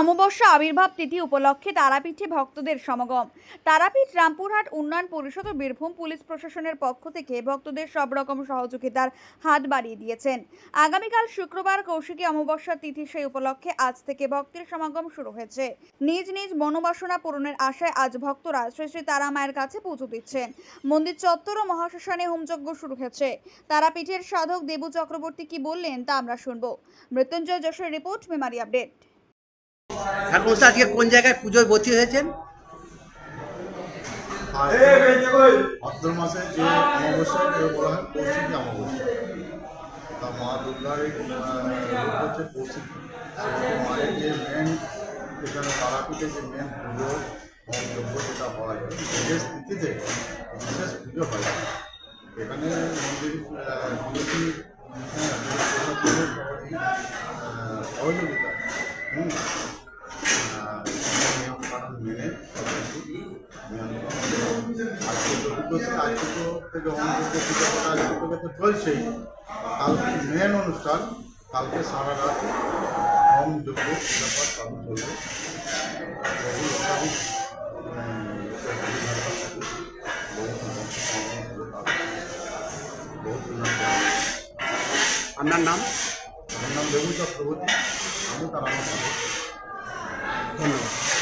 অমাবস্যা আবির্ভাব তিথি উপলক্ষে তারাপীঠে ভক্তদের সমাগম। তারাপীঠ রামপুরহাট উন্নয়ন পরিষদ ও বীরভূম পুলিশ প্রশাসনের পক্ষ থেকে ভক্তদের সব রকম সহযোগিতার হাত বাড়িয়ে দিয়েছেন। আগামীকাল শুক্রবার কৌশিকী অমাবস্যা তিথি সেই উপলক্ষে আজ থেকে ভক্তের সমাগম শুরু হয়েছে। নিজ নিজ মনোবাসনা পূরণের আশায় আজ ভক্তরা শ্রী শ্রী তারা মায়ের কাছে পুজো দিচ্ছেন। মন্দির চত্বর ও মহাশ্মশানে হোমযজ্ঞ শুরু হয়েছে। তারাপীঠের সাধক দেবু চক্রবর্তী কি বললেন তা আমরা শুনব। Mrityunjay Jessore report, Memari update. ঠাকুর মশাই আজকে কোন জায়গায় পুজোয় ভর্তি হয়েছেন? ভাদ্র মাসে যে বলা হয় তা মা দুর্গার যে মেন এখানে তারাপীঠে পুজো হয়, বিশেষ এখানে মন্দির তো চলছেই কালকে মেন অনুষ্ঠান কালকে সারা রাত হোম যজ্ঞ পূজাপাঠ চালু চলবে। আপনার নাম? আমার নাম বেবু চক্রবর্তী। আমি তার আমার ধন্যবাদ।